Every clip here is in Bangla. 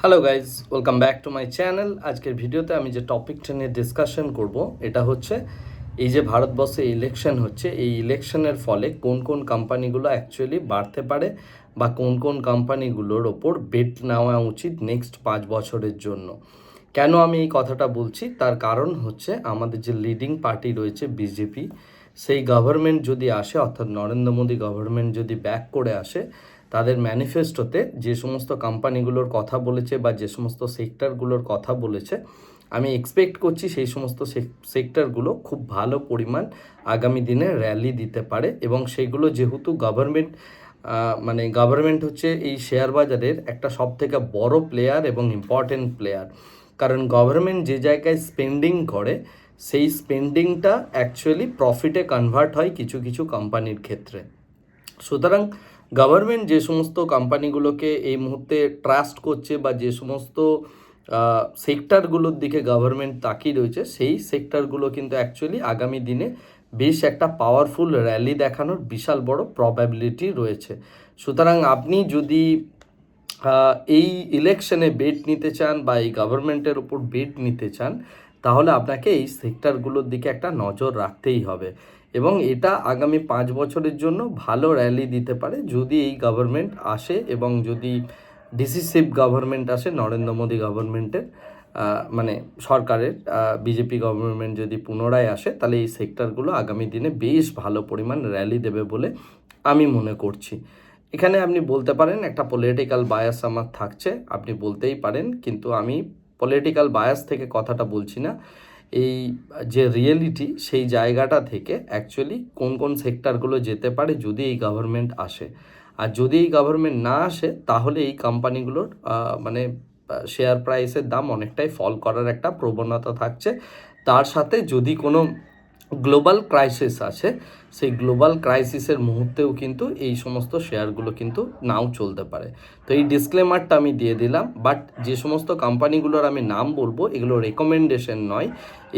Hello guys welcome back to my channel আজকের ভিডিওতে আমি যে টপিকটা নিয়ে ডিসকাশন করব, এটা হচ্ছে এই যে ভারতবর্ষে ইলেকশন হচ্ছে, এই ইলেকশনের ফলে কোন কোন কোম্পানিগুলো অ্যাকচুয়ালি বাড়তে পারে বা কোন কোন কোম্পানিগুলোর ওপর বেট নেওয়া উচিত নেক্সট পাঁচ বছরের জন্য। কেন আমি এই কথাটা বলছি? তার কারণ হচ্ছে আমাদের যে লিডিং পার্টি রয়েছে বিজেপি সেই গভর্নমেন্ট যদি আসে, অর্থাৎ নরেন্দ্র মোদী গভর্নমেন্ট যদি ব্যাক করে আসে তাদের ম্যানিফেস্টোতে যে সমস্ত কোম্পানিগুলোর কথা বলেছে বা যে সমস্ত সেক্টরগুলোর কথা বলেছে, আমি এক্সপেক্ট করছি সেই সমস্ত সেক্টরগুলো খুব ভালো পরিমাণ আগামী দিনে র্যালি দিতে পারে এবং সেগুলো যেহেতু গভর্নমেন্ট মানে গভর্নমেন্ট হচ্ছে এই শেয়ার বাজারের একটা সব থেকে বড় প্লেয়ার এবং ইম্পর্টেন্ট প্লেয়ার কারণ গভর্নমেন্ট যে জায়গায় স্পেন্ডিং করে, সেই স্পেন্ডিংটা অ্যাকচুয়ালি প্রফিটে কনভার্ট হয় কিছু কিছু কোম্পানির ক্ষেত্রে। সুতরাং গভর্নমেন্ট যে সমস্ত কোম্পানিগুলোকে এই মুহূর্তে ট্রাস্ট করছে বা যে সমস্ত সেক্টরগুলোর দিকে গভর্নমেন্ট তাকিয়ে রয়েছে, সেই সেক্টরগুলো কিন্তু অ্যাকচুয়ালি আগামী দিনে বেশ একটা পাওয়ারফুল র্যালি দেখানোর বিশাল বড় প্রবাবিলিটি রয়েছে। সুতরাং আপনি যদি এই ইলেকশনে বেট নিতে চান বা এই গভর্নমেন্টের উপর বেট নিতে চান তাহলে আপনাকে এই সেক্টরগুলোর দিকে একটা নজর রাখতেই হবে। এবং এটা আগামী পাঁচ বছরের জন্য ভালো র্যালি দিতে পারে যদি এই গভর্নমেন্ট আসে এবং যদি ডিসিসিভ গভর্নমেন্ট আসে, নরেন্দ্র মোদী গভর্নমেন্টের মানে সরকারের বিজেপি গভর্নমেন্ট যদি পুনরায় আসে, তাহলে এই সেক্টরগুলো আগামী দিনে বেশ ভালো পরিমাণ র্যালি দেবে বলে আমি মনে করছি। এখানে আপনি বলতে পারেন একটা পলিটিক্যাল বায়াস আমার থাকছে, আপনি বলতেই পারেন, কিন্তু আমি পলিটিক্যাল বায়াস থেকে কথাটা বলছি না। এই যে রিয়েলিটি সেই জায়গাটা থেকে অ্যাকচুয়ালি কোন কোন সেক্টরগুলো যেতে পারে যদি এই গভর্নমেন্ট আসে। আর যদি এই গভর্নমেন্ট না আসে, তাহলে এই কোম্পানিগুলোর মানে শেয়ার প্রাইসের দাম অনেকটাই ফল করার একটা প্রবণতা থাকছে। তার সাথে যদি কোনো গ্লোবাল ক্রাইসিস আছে, সেই গ্লোবাল ক্রাইসিসের মুহূর্তেও কিন্তু এই সমস্ত শেয়ারগুলো কিন্তু নাও চলতে পারে। তো এই ডিসক্লেমারটা আমি দিয়ে দিলাম, বাট যে সমস্ত কোম্পানিগুলোর আমি নাম বলব, এগুলো রেকমেন্ডেশন নয়।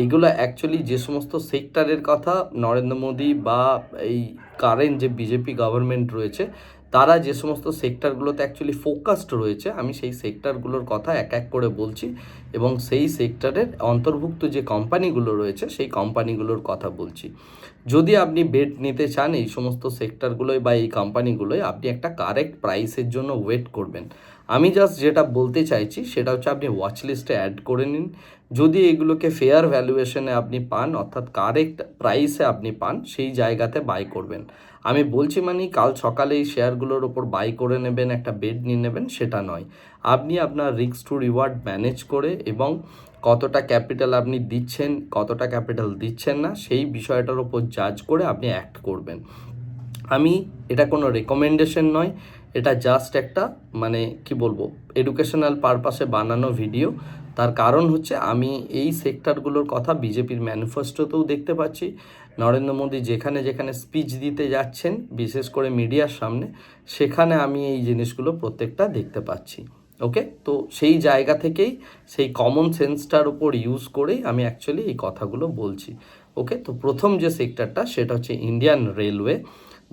এগুলো অ্যাকচুয়ালি যে সমস্ত সেক্টরের কথা নরেন্দ্র মোদী বা এই কারেন্ট যে বিজেপি গভর্নমেন্ট রয়েছে তারা যে সমস্ত সেক্টরগুলোতে অ্যাকচুয়ালি ফোকাসড রয়েছে, আমি সেই সেক্টরগুলোর কথা এক এক করে বলছি এবং সেই সেক্টরের অন্তর্ভুক্ত যে কোম্পানিগুলো রয়েছে, সেই কোম্পানিগুলোর কথা বলছি। যদি আপনি বেড নিতে চান এই সমস্ত সেক্টরগুলোয় বা এই কোম্পানিগুলোয় আপনি একটা কারেক্ট প্রাইসের জন্য ওয়েট করবেন। আমি জাস্ট যেটা বলতে চাইছি, সেটা হচ্ছে আপনি ওয়াচ লিস্টে অ্যাড করে নিন। যদি এগুলোকে ফেয়ার ভ্যালুয়েশনে আপনি পান, অর্থাৎ কারেক্ট প্রাইসে আপনি পান, সেই জায়গাতে বাই করবেন। আমি বলছি মানে কাল সকালে এই শেয়ারগুলোর ওপর বাই করে নেবেন, একটা বেড নিয়ে নেবেন, সেটা নয়। আপনি আপনার রিস্ক টু রিওয়ার্ড ম্যানেজ করে এবং কতটা ক্যাপিটাল আপনি দিচ্ছেন, কতটা ক্যাপিটাল দিচ্ছেন না, সেই বিষয়টার ওপর জাজ করে আপনি অ্যাক্ট করবেন। আমি এটা কোনো রেকমেন্ডেশন নয়, এটা জাস্ট একটা মানে কি বলব এডুকেশনাল পারপাসে বানানো ভিডিও তার কারণ হচ্ছে আমি এই সেক্টরগুলোর কথা বিজেপির ম্যানিফেস্টোতেও দেখতে পাচ্ছি। নরেন্দ্র মোদী যেখানে যেখানে স্পিচ দিতে যাচ্ছেন, বিশেষ করে মিডিয়ার সামনে, সেখানে আমি এই জিনিসগুলো প্রত্যেকটা দেখতে পাচ্ছি। ওকে? তো সেই জায়গা থেকেই, সেই কমন সেন্সটার উপর ইউজ করেই আমি অ্যাকচুয়ালি এই কথাগুলো বলছি। ওকে? তো প্রথম যে সেক্টরটা, সেটা হচ্ছে ইন্ডিয়ান রেলওয়ে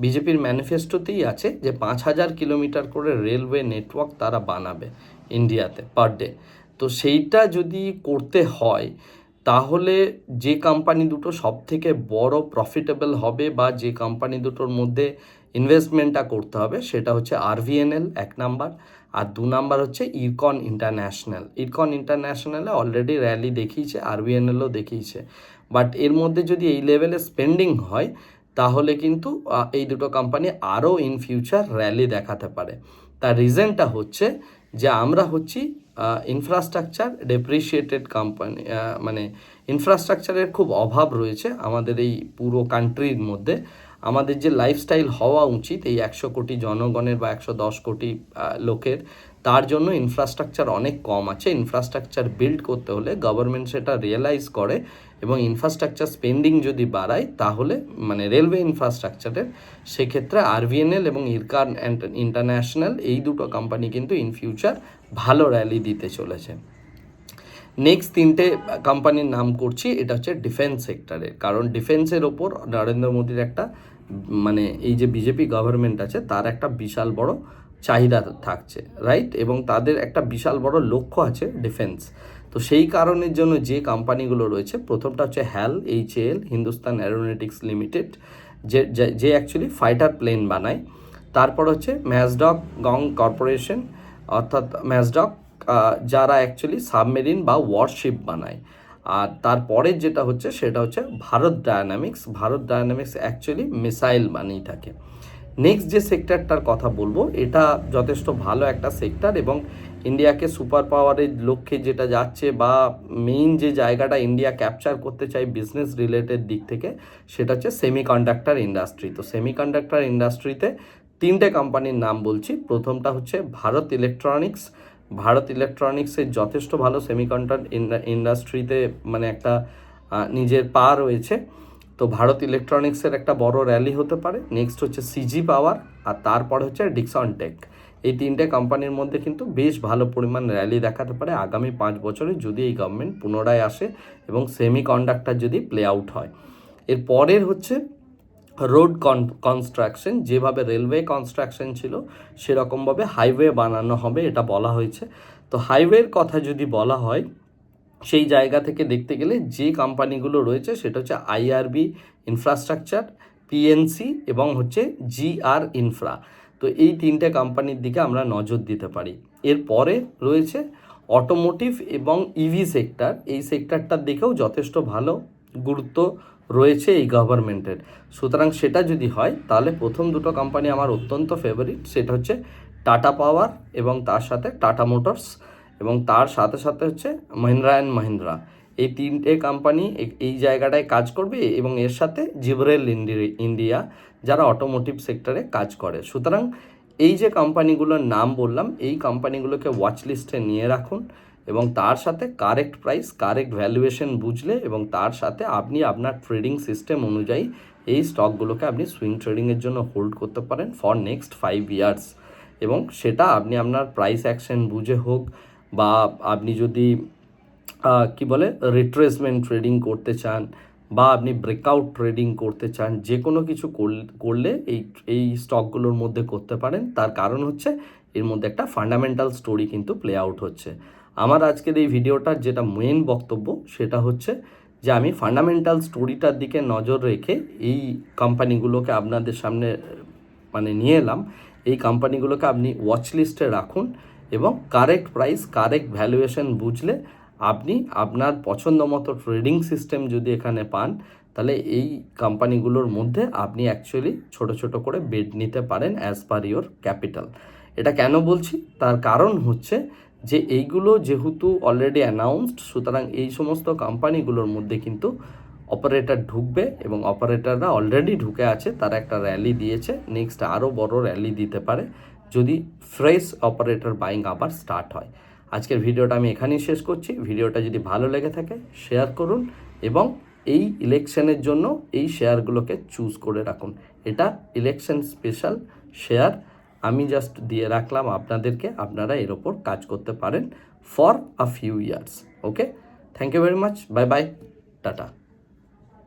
বিজেপির ম্যানিফেস্টোতেই আছে যে পাঁচ হাজার কিলোমিটার করে রেলওয়ে নেটওয়ার্ক তারা বানাবে ইন্ডিয়াতে পার ডে তো সেইটা যদি করতে হয়, তাহলে যে কোম্পানি দুটো সব থেকে বড় প্রফিটেবল হবে বা যে কোম্পানি দুটোর মধ্যে ইনভেস্টমেন্টটা করতে হবে, সেটা হচ্ছে আরভিএনএল এক নাম্বার। আর দু নাম্বার হচ্ছে ইরকন ইন্টারন্যাশনাল ইরকন ইন্টারন্যাশনালে অলরেডি র্যালি দেখিয়েছে আরভিএনএলও দেখিয়েছে। বাট এর মধ্যে যদি এই লেভেলে স্পেন্ডিং হয়, তাহলে কিন্তু এই দুটো কোম্পানি আরও ইন ফিউচার র্যালি দেখাতে পারে। তার রিজনটা হচ্ছে যে আমরা হচ্ছি ইনফ্রাস্ট্রাকচার ডেপ্রিসিয়েটেড কোম্পানি মানে ইনফ্রাস্ট্রাকচারের খুব অভাব রয়েছে আমাদের এই পুরো কান্ট্রির মধ্যে। আমাদের যে লাইফস্টাইল হওয়া উচিত এই একশো কোটি জনগণের বা একশো দশ কোটি লোকের তার জন্য ইনফ্রাস্ট্রাকচার অনেক কম আছে। ইনফ্রাস্ট্রাকচার বিল্ড করতে হলে গভর্নমেন্ট সেটা রিয়েলাইজ করে এবং ইনফ্রাস্ট্রাকচার স্পেন্ডিং যদি বাড়ায়, তাহলে মানে রেলওয়ে ইনফ্রাস্ট্রাকচারের সেক্ষেত্রে আরভিএনএল এবং ইরকান ইন্টারন্যাশনাল এই দুটো কোম্পানি কিন্তু ইন ফিউচার ভালো র্যালি দিতে চলেছে। নেক্সট তিনটে কোম্পানির নাম করছি, এটা হচ্ছে ডিফেন্স সেক্টরে কারণ ডিফেন্সের ওপর নরেন্দ্র মোদীর একটা মানে এই যে বিজেপি গভর্নমেন্ট আছে, তার একটা বিশাল বড় চাহিদা থাকছে রাইট এবং তাদের একটা বিশাল বড় লক্ষ্য আছে ডিফেন্স তো সেই কারণের জন্য যে কোম্পানিগুলো রয়েছে, প্রথমটা হচ্ছে HAL H L Hindustan Aeronautics Limited যে, যে- অ্যাকচুয়ালি ফাইটার প্লেন বানায়। তারপর হচ্ছে ম্যাসডক গং কর্পোরেশন অর্থাৎ ম্যাসডক যারা অ্যাকচুয়ালি সাবমেরিন বা ওয়ারশিপ বানায়। আর তারপরের যেটা হচ্ছে, সেটা হচ্ছে Bharat Dynamics Bharat Dynamics actually missile বানিয়ে থাকে। নেক্সট যে সেক্টরটার কথা বলব, এটা যথেষ্ট ভালো একটা সেক্টর এবং ইন্ডিয়াকে সুপার পাওয়ারের লক্ষ্যে যেটা যাচ্ছে বা মেইন যে জায়গাটা ইন্ডিয়া ক্যাপচার করতে চাই বিজনেস রিলেটেড দিক থেকে, সেটা হচ্ছে সেমিকন্ডাক্টর ইন্ডাস্ট্রি তো সেমিকন্ডাক্টর ইন্ডাস্ট্রিতে তিনটে কোম্পানির নাম বলছি। প্রথমটা হচ্ছে ভারত ইলেকট্রনিক্স ভারত ইলেকট্রনিক্সের যথেষ্ট ভালো সেমিকন্ডাক্টর ইন্ডাস্ট্রিতে মানে একটা নিজের পা রয়েছে। তো ভারত ইলেকট্রনিক্সের একটা বড় র্যালি হতে পারে। নেক্সট হচ্ছে সিজি পাওয়ার আর তারপরে হচ্ছে ডিক্সন টেক এই তিনটে কোম্পানির মধ্যে কিন্তু বেশ ভালো পরিমাণ র্যালি দেখাতে পারে আগামী পাঁচ বছরে যদি এই গভর্নমেন্ট পুনরায় আসে এবং সেমি কন্ডাক্টর যদি প্লে আউট হয়। এর পরের হচ্ছে রোড কন কনস্ট্রাকশন যেভাবে রেলওয়ে কনস্ট্রাকশন ছিল, সেরকমভাবে হাইওয়ে বানানো হবে, এটা বলা হয়েছে। তো হাইওয়ের কথা যদি বলা হয় সেই জায়গা থেকে দেখতে গেলে যে কোম্পানিগুলো রয়েছে সেটা হচ্ছে আইআরবি ইনফ্রাস্ট্রাকচার পিএনসি এবং হচ্ছে জিআর ইনফ্রা। তো এই তিনটে কোম্পানির দিকে আমরা নজর দিতে পারি। এরপরে রয়েছে অটোমোটিভ এবং ইভি সেক্টর এই সেক্টরটার দিকেও যথেষ্ট ভালো গুরুত্ব রয়েছে এই গভর্নমেন্টের সুতরাং সেটা যদি হয়, তাহলে প্রথম দুটো কোম্পানি আমার অত্যন্ত ফেভারিট সেটা হচ্ছে টাটা পাওয়ার এবং তার সাথে টাটা মোটরস এবং তার সাথে সাথে হচ্ছে মহিন্দ্রা অ্যান্ড মহিন্দ্রা। এই তিনটে কোম্পানি এই জায়গাটায় কাজ করবে এবং এর সাথে জিবরেল ইন্ডিয়া যারা অটোমোটিভ সেক্টরে কাজ করে। সুতরাং এই যে কোম্পানিগুলোর নাম বললাম, এই কোম্পানিগুলোকে ওয়াচ লিস্টে নিয়ে রাখুন এবং তার সাথে কারেক্ট প্রাইস কারেক্ট ভ্যালুয়েশন বুঝলে এবং তার সাথে আপনি আপনার ট্রেডিং সিস্টেম অনুযায়ী এই স্টকগুলোকে আপনি সুইং ট্রেডিংয়ের জন্য হোল্ড করতে পারেন ফর নেক্সট ফাইভ ইয়ার্স এবং সেটা আপনি আপনার প্রাইস অ্যাকশন বুঝে হোক বা আপনি যদি কি বলে রিট্রেসমেন্ট ট্রেডিং করতে চান বা আপনি ব্রেকআউট ট্রেডিং করতে চান যে কোনো কিছু করলে এই এই স্টকগুলোর মধ্যে করতে পারেন। তার কারণ হচ্ছে, এর মধ্যে একটা ফান্ডামেন্টাল স্টোরি কিন্তু প্লে আউট হচ্ছে। আমার আজকের এই ভিডিওটার যেটা মেন বক্তব্য, সেটা হচ্ছে যে আমি ফান্ডামেন্টাল স্টোরিটার দিকে নজর রেখে এই কোম্পানিগুলোকে আপনাদের সামনে মানে নিয়ে এলাম। এই কোম্পানিগুলোকে আপনি ওয়াচ লিস্টে রাখুন। এবং কারেক্ট প্রাইস কারেক্ট ভ্যালুয়েশন বুঝলে আপনি আপনার পছন্দ মতো ট্রেডিং সিস্টেম যদি এখানে পান, তাহলে এই কোম্পানিগুলোর মধ্যে আপনি অ্যাকচুয়ালি ছোট ছোট করে বেড নিতে পারেন অ্যাজ পার ইয়োর ক্যাপিটাল এটা কেন বলছি? তার কারণ হচ্ছে যে এইগুলো যেহেতু অলরেডি অ্যানাউন্সড সুতরাং এই সমস্ত কোম্পানিগুলোর মধ্যে কিন্তু অপারেটর ঢুকবে এবং অপারেটররা অলরেডি ঢুকে আছে, তারা একটা র্যালি দিয়েছে নেক্সট আরও বড় র্যালি দিতে পারে। যদি ফ্রেশ অপারেটর বাইং আবার স্টার্ট হয়। আজকের ভিডিওটা আমি এখানেই শেষ করছি। ভিডিওটা যদি ভালো লেগে থাকে শেয়ার করুন এবং এই ইলেকশনের জন্য এই শেয়ারগুলোকে চুজ করে রাখুন। এটা ইলেকশন স্পেশাল শেয়ার আমি জাস্ট দিয়ে রাখলাম আপনাদেরকে, আপনারা এর ওপর কাজ করতে পারেন for a few years okay thank you very much bye bye tata.